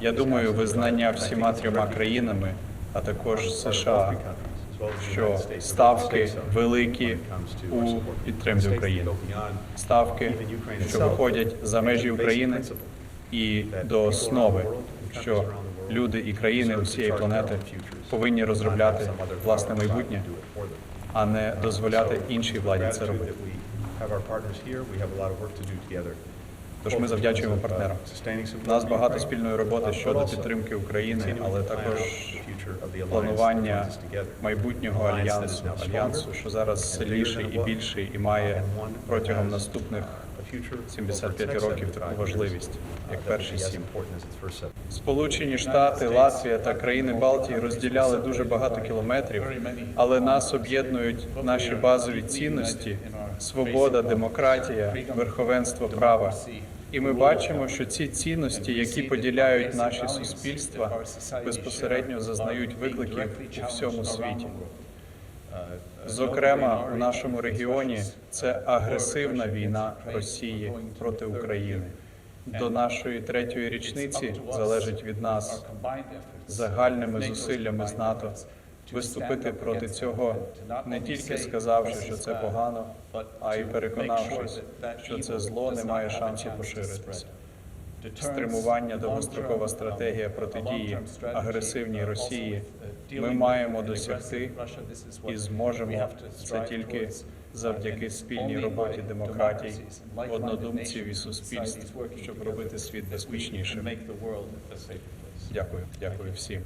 Я думаю, визнання всіма трьома країнами, а також США, що ставки великі у підтримці України. Ставки, що виходять за межі України і до основи, що люди і країни усієї планети повинні розробляти власне майбутнє, а не дозволяти іншій владі це робити. Тож ми завдячуємо партнерам. У нас багато спільної роботи щодо підтримки України, але також планування майбутнього альянсу, альянсу, що зараз сильніший і більший, і має протягом наступних 75 років таку важливість, як перші сім. Сполучені Штати, Латвія та країни Балтії розділяли дуже багато кілометрів, але нас об'єднують наші базові цінності: свобода, демократія, верховенство права. І ми бачимо, що ці цінності, які поділяють наші суспільства, безпосередньо зазнають викликів у всьому світі. Зокрема, у нашому регіоні це агресивна війна Росії проти України. До нашої третьої річниці залежить від нас загальними зусиллями з НАТО виступити проти цього, не тільки сказавши, що це погано, а й переконавшись, що це зло не має шансу поширитися. Стримування довгострокова стратегія протидії агресивній Росії. Ми маємо досягти і зможемо. Це тільки завдяки спільній роботі демократій, однодумців і суспільств, щоб робити світ безпечнішим. Дякую, дякую всім.